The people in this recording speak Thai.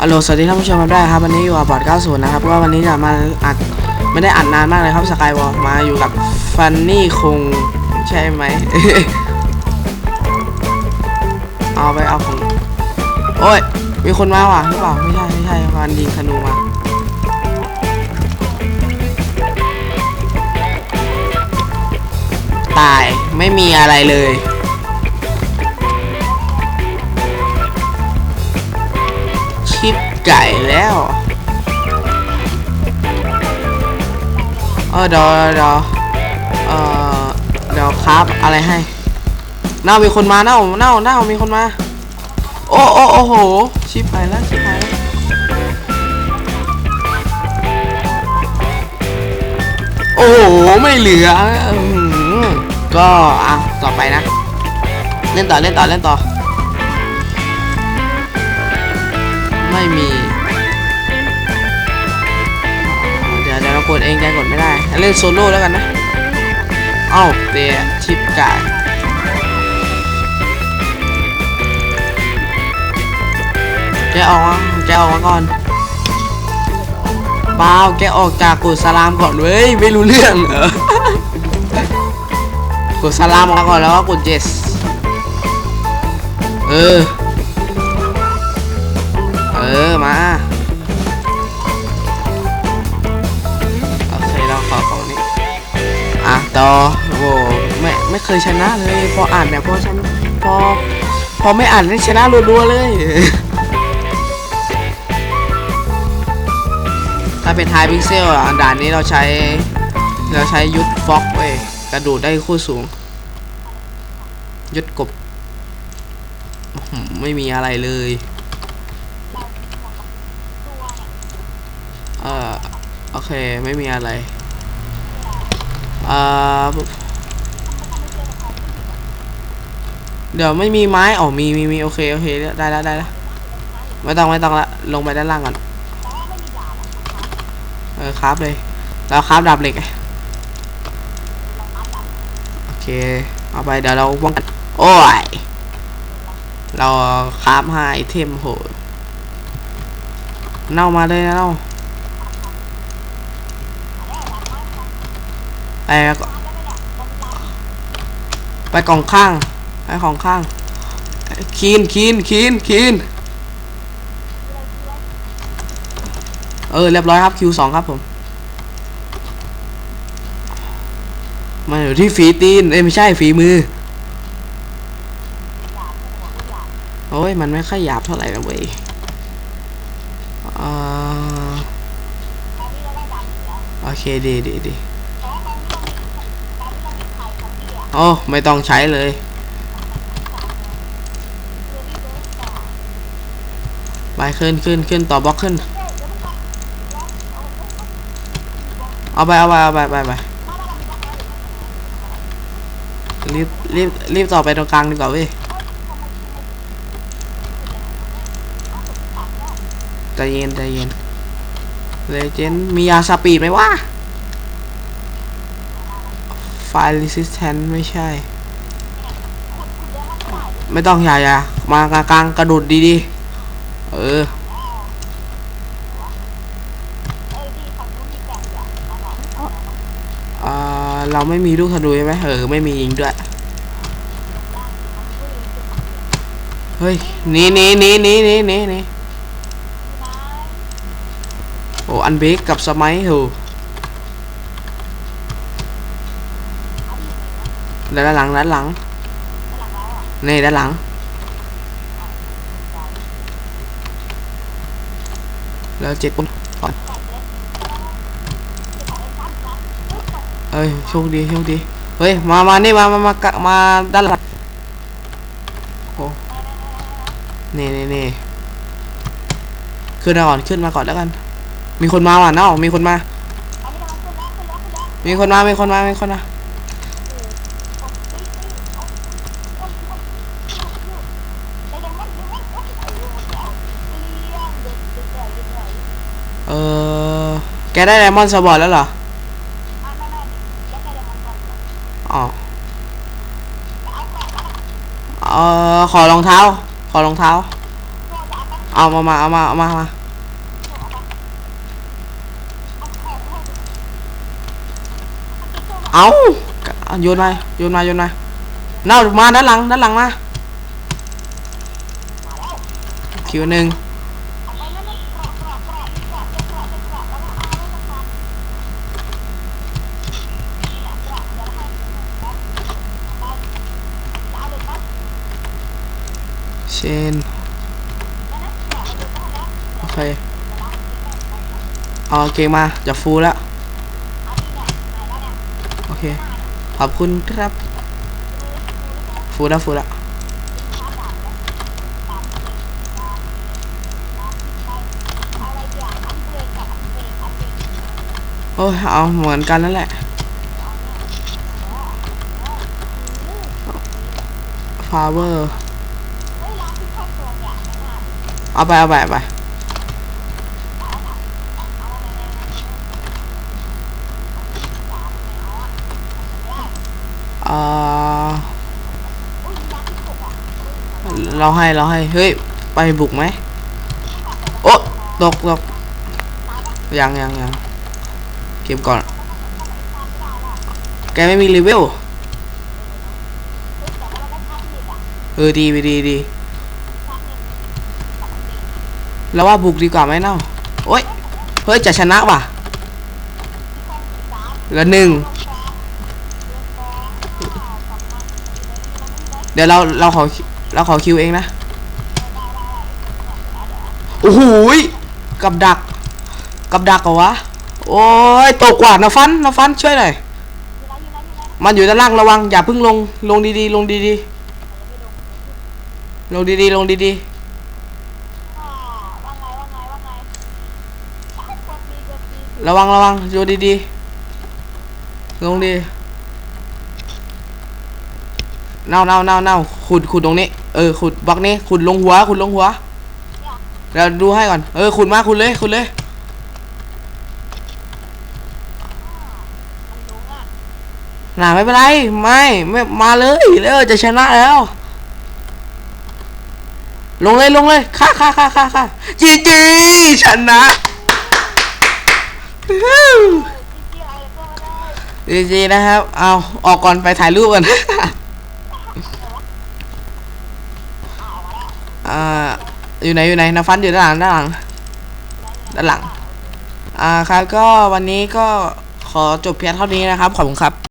ฮัลโหลสวัสดีท่านผู้ชมกันด้ครับวันนี้อยู่กับบอร์ด90 นะครับก็วันนี้จะมาอัดไม่ได้อัดนานมากเลยครับสกายวอลมาอยู่กับฟันนี่คงใช่ไหมเอาไปเอาของโอ้ยมีคนมาว่ะหรือเปล่าไม่ใช่ไม่ใช่ฟันยิงธนูมาตายไม่มีอะไรเลย ชิปไก่แล้วเออเดี๋ยวเดี๋ยวเออเดี๋ยวครับอะไรให้เน่ามีคนมาเน่าเน่าเน่ามีคนมา โอ้โอ้โอ้โหชิปไปแล้วชิปไปแล้วโอ้โหไม่เหลืออื้อหือก็อะต่อไปนะ เล่นต่อเล่นต่อเล่นต่อ ไม่มีเดี๋ยวเดี๋ยวเรากดเองแกกดไม่ได้เล่นโซโล่แล้วกันนะเอ้าเตะชิปกายแกออกมาแกออกมาก่อนเปล่าแกออกจากกดสลามก่อนเว้ยไม่รู้เรื่องเหรอกดสลามออกมาก่อนแล้วก็กดเจสเออ โอ้โหไม่ไม่เคยชนะเลย พออ่านเนี่ยพอชนพอพอไม่อ่านนี่ชนะรัวๆเลย ถ้าเป็นไฮพิกเซลอะด่านนี้เราใช้ เราใช้ยุทธฟ็อกเว้ยกระโดดได้คู่สูง ยุทธกบ ไม่มีอะไรเลย เอ่อโอเค ไม่มีอะไร อ่อเดี๋ยวไม่มีไม้อ๋อมีมีมีโอเคโอเคได้แล้วได้แล้วไม่ต้องไม่ต้องละลงไปด้านล่างก่อนเออครับเลยแล้วครับดาบเหล็กโอเคเอาไปเดี๋ยวเราป้องกันโอ้ยเราคราฟห้าไอเทมโหเน่ามาเลยนะเน่า ไปไปกล่องข้าง ไปของข้าง คีนคีนคีนคีนเออเรียบร้อยครับคิวสองครับผมมาอยู่ที่ฝีตีน เอ้ไม่ใช่ฝีมือ โอ้ย มันไม่ค่อยหยาบเท่าไหร่นะเว้ยโอเคดีดีดี โอ้ไม่ต้องใช้เลย ไปขึ้นขึ้นขึ้นต่อบล็อกขึ้น เอาไปเอาไปเอาไปไปไปรีบรีบรีบต่อไปตรงกลางดีกว่าเว้ยใจเย็นใจเย็นเลเจนมียาสปีดไหมวะ ไฟ resistant ไม่ใช่ ไม่ต้องอย่าอย่ามากลางกระโดดดีๆเออเออ เราไม่มีลูกธนูใช่ไหมเออ ไม่มียิงด้วย เฮ้ยนี่นี่นี่นี่นี่นี่นี่โอ้ อันเบกกับสมัยเห ด้านหลังด้านหลังนี่ด้านหลัง แล้วเจ็ดปุ่มก่อนเอ้ยโชคดีโชคดีเฮ้ยมามานี่มามามากะมาด้านหลังโอ้นี่นี่นี่ขึ้นมาก่อนขึ้นมาก่อนแล้วกัน มีคนมาว่ะเนาะมีคนมา มีคนมามีคนมามีคนมา เออแกได้ไดมอนด์สบอร์ตแล้วเหรออ๋อเออขอรองเท้า ขอรองเท้า เอามามาเอามาเอามามาเอาโยนมาโยนมาโยนมาเน่ามาด้านหลังด้านหลังมาคิวหนึ่ง เชนโอเคเอาเกงมาจะฟูลแล้วโอเค ขอบคุณครับ ฟูลแล้วฟูลแล้วโอ้ยเอาเหมือนกันนั่นแหละฟาเวอร์ เอาไปเอาไปเอาไปเอ่อเราให้เราให้ เฮ้ย ไปบุกไหมโอ้ตกตกยังยังยังเก็บก่อน แกไม่มีรีเวล เออ ดีไปดีดี แล้วว่าบุกดีกว่าไหมเน่าโอ้ย เฮ้ย จะชนะว่ะเหลือหนึ่ง เดี๋ยวเราเราขอเราขอคิวเองนะ โอ้โหกับดัก กับดักเหรอวะ โอ้ย ตกว่ะนะฟันนะฟันช่วยหน่อย มันอยู่ด้านล่างระวัง อย่าเพิ่งลง ลงดีๆ ลงดีๆ ลงดีๆ ลงดีๆ ระวังระวังอยู่ดีๆลงดีเน่าเน่าเน่าเน่าขุดขุดตรงนี้เออขุดบล็อกนี้ขุดลงหัวขุดลงหัวเราดูให้ก่อนเออขุดมาขุดเลยขุดเลยน่าไม่เป็นไรไม่ไม่มาเลยแล้วจะชนะแล้ว ลงเลยลงเลยฆ่าฆ่าฆ่าฆ่าฆ่าจีจีชนะ จีจีนะครับ เอาออกก่อนไปถ่ายรูปกันอ่า อยู่ไหนอยู่ไหนนาฟันอยู่ด้านหลังด้านหลัง ด้านหลัง อ่าครับก็วันนี้ก็ขอจบเพียงเท่านี้นะครับ ขอบคุณครับ